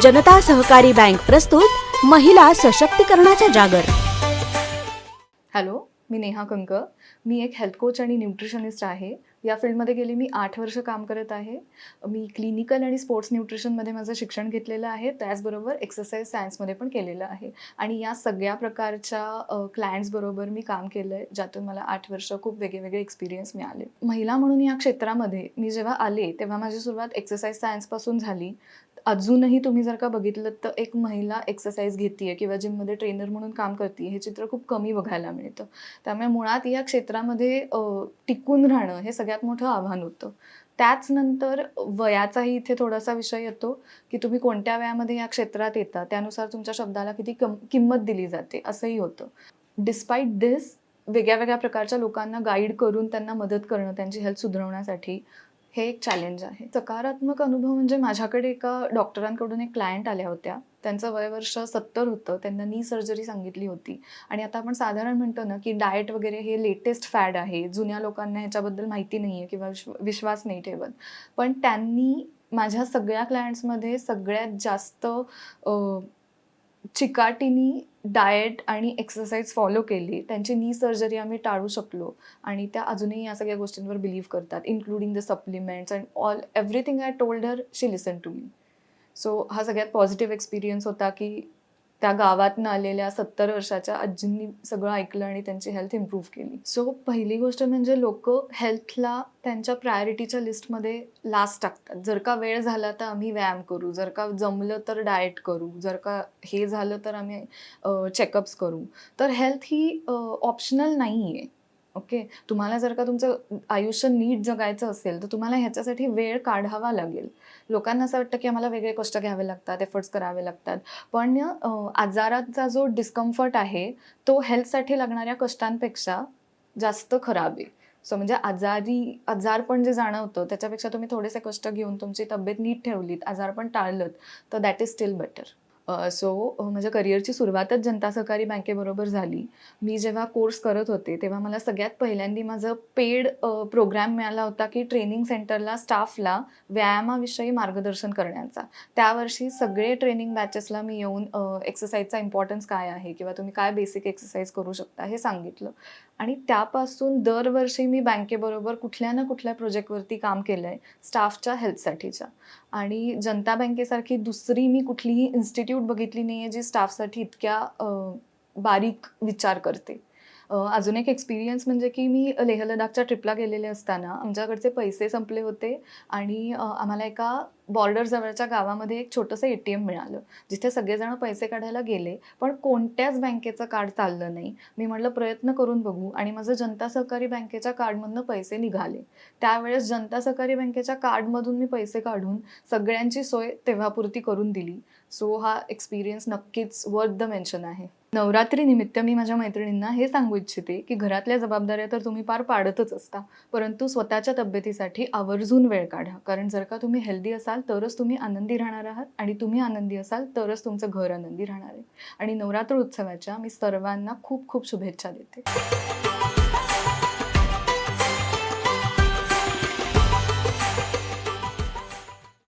जनता सहकारी बँक प्रस्तुत महिला सशक्तीकरणाचा जागर. हॅलो मी नेहा कंक. मी एक हेल्थ कोच आणि न्यूट्रिशनिस्ट आहे. या फील्डमध्ये गेली मी आठ वर्ष काम करत आहे. मी क्लिनिकल आणि स्पोर्ट्स न्यूट्रिशनमध्ये माझं शिक्षण घेतलेलं आहे. त्याचबरोबर एक्सरसाइज सायन्समध्ये पण केलेलं आहे. आणि या सगळ्या प्रकारच्या क्लायंट्सबरोबर मी काम केलं आहे ज्यातून मला आठ वर्ष खूप वेगळेवेगळे एक्सपिरियन्स मिळाले. महिला म्हणून या क्षेत्रामध्ये मी जेव्हा आले तेव्हा माझी सुरुवात एक्सरसाइज सायन्सपासून झाली. अजूनही तुम्ही जर का बघितलं तर एक महिला एक्सरसाइज घेते किंवा जिममध्ये ट्रेनर म्हणून काम करते हे चित्र खूप कमी बघायला मिळतं. त्यामुळे मुळात या क्षेत्रामध्ये टिकून राहणं हे सगळ्यात मोठं आव्हान होतं. त्याच नंतर वयाचाही इथे थोडासा विषय येतो की तुम्ही कोणत्या वयामध्ये या क्षेत्रात येता त्यानुसार तुमच्या शब्दाला किती कम किंमत दिली जाते असंही होतं. डिस्पाईट दिस वेगळ्या वेगळ्या प्रकारच्या लोकांना गाईड करून त्यांना मदत करणं त्यांची हेल्थ सुधारवण्यासाठी हे एक चॅलेंज आहे. सकारात्मक अनुभव म्हणजे माझ्याकडे एका डॉक्टरांकडून एक क्लायंट आल्या होत्या. त्यांचं वय वर्ष सत्तर होतं. त्यांना नी सर्जरी सांगितली होती. आणि आता आपण साधारण म्हणतो ना की डाएट वगैरे हे लेटेस्ट फॅड आहे. जुन्या लोकांना ह्याच्याबद्दल माहिती नाही आहे किंवा विश्व विश्वास नाही ठेवत. पण त्यांनी माझ्या सगळ्या क्लायंट्समध्ये सगळ्यात जास्त चिकाटीनी डाएट आणि एक्सरसाइज फॉलो केली. त्यांची नी सर्जरी आम्ही टाळू शकलो. आणि त्या अजूनही या सगळ्या गोष्टींवर बिलीव्ह करतात including the supplements and all everything I told her she listen to me so हा सगळ्यात पॉझिटिव्ह एक्सपिरियन्स होता की त्या गावातनं आलेल्या सत्तर वर्षाच्या आजींनी सगळं ऐकलं आणि त्यांची हेल्थ इम्प्रूव्ह केली. सो पहिली गोष्ट म्हणजे लोक हेल्थला त्यांच्या प्रायोरिटीच्या लिस्टमध्ये लास्ट टाकतात. जर का वेळ झाला तर आम्ही व्यायाम करू. जर का जमलं तर डाएट करू. जर का हे झालं तर आम्ही चेकअप्स करू. तर हेल्थ ही ऑप्शनल नाही आहे ओके? तुम्हाला जर का तुमचं आयुष्य नीट जगायचं असेल तर तुम्हाला ह्याच्यासाठी वेळ काढावा लागेल. लोकांना असं वाटतं की आम्हाला वेगळे कष्ट घ्यावे लागतात एफर्ट्स करावे लागतात. पण आजाराचा जो डिस्कम्फर्ट आहे तो हेल्थसाठी लागणाऱ्या कष्टांपेक्षा जास्त खराब आहे. सो म्हणजे आजारी आजारपण जे जाणवतं त्याच्यापेक्षा तुम्ही थोडेसे कष्ट घेऊन तुमची तब्येत नीट ठेवलीत आजारपण टाळलं तर that is still better so माझ्या करिअरची सुरुवातच जनता सहकारी बँकेबरोबर झाली. मी जेव्हा कोर्स करत होते तेव्हा मला सगळ्यात पहिल्यांदी माझं पेड प्रोग्राम मिळाला होता की ट्रेनिंग सेंटरला स्टाफला व्यायामाविषयी मार्गदर्शन करण्याचा. त्यावर्षी सगळे ट्रेनिंग बॅचेसला मी येऊन एक्सरसाइजचा इम्पॉर्टन्स काय आहे किंवा तुम्ही काय बेसिक एक्सरसाइज करू शकता हे सांगितलं. आणि त्यापासून दरवर्षी मी बँकेबरोबर कुठल्या ना कुठल्या प्रोजेक्टवरती काम केलं आहे स्टाफच्या हेल्थसाठीच्या आणि जनता बँकेसारखी दुसरी मी कुठलीही इन्स्टिट्यूट बघितली नाही आहे जी स्टाफसाठी इतक्या बारीक विचार करते. अजून एक एक्सपिरियन्स म्हणजे की मी लेह लडाखच्या ट्रिपला गेलेले असताना आमच्याकडचे पैसे संपले होते आणि आम्हाला एका बॉर्डर जवळच्या गावामध्ये एक छोटंसं ए टी एम मिळालं जिथे सगळेजण पैसे काढायला गेले पण कोणत्याच बँकेचं कार्ड चाललं नाही. मी म्हटलं प्रयत्न करून बघू. आणि माझं जनता सहकारी बँकेच्या कार्डमधनं पैसे निघाले. त्यावेळेस जनता सहकारी बँकेच्या कार्डमधून मी पैसे काढून सगळ्यांची सोय तेव्हापुरती करून दिली. सो हा एक्सपिरियन्स नक्कीच वर्थ द मेन्शन आहे. नवरात्री निमित्त मी माझ्या मैत्रिणींना हे सांगू इच्छिते की घरातल्या जबाबदाऱ्या तर तुम्ही पार पाडतच असता परंतु स्वतःच्या तब्येतीसाठी आवर्जून वेळ काढा. कारण जर का तुम्ही हेल्दी असाल तरच तुम्ही आनंदी राहणार आहात आणि तुम्ही आनंदी असाल तरच तुमचं घर आनंदी राहणार आहे. आणि नवरात्र उत्सवाच्या मी सर्वांना खूप खूप शुभेच्छा देते.